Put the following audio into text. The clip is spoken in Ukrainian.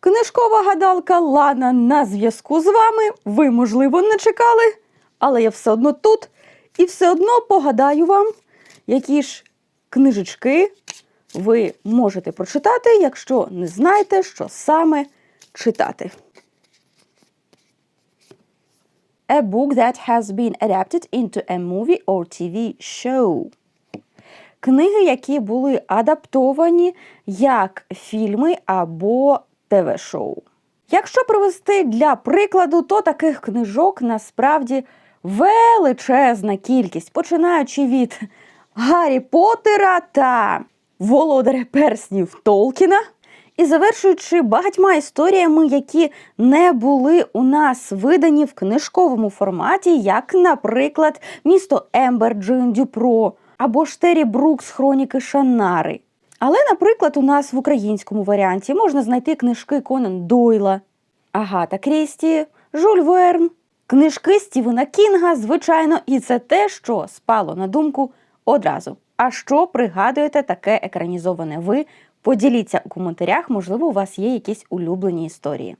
Книжкова гадалка Лана на зв'язку з вами. Ви, можливо, не чекали, але я все одно тут і все одно погадаю вам, які ж книжечки ви можете прочитати, якщо не знаєте, що саме читати. A book that has been adapted into a movie or TV show. Книги, які були адаптовані як фільми або ТВ-шоу. Якщо привести для прикладу, то таких книжок насправді величезна кількість, починаючи від Гаррі Поттера та Володаря перснів Толкіна. І завершуючи багатьма історіями, які не були у нас видані в книжковому форматі, як, наприклад, місто Ембер Джин Дюпро або ж Террі Брукс Хроніки Шанари. Але, наприклад, у нас в українському варіанті можна знайти книжки Конан Дойла, Агата Крісті, Жюль Верн, книжки Стівена Кінга, звичайно, і це те, що спало на думку одразу. А що пригадуєте таке екранізоване ви? Поділіться у коментарях, можливо, у вас є якісь улюблені історії.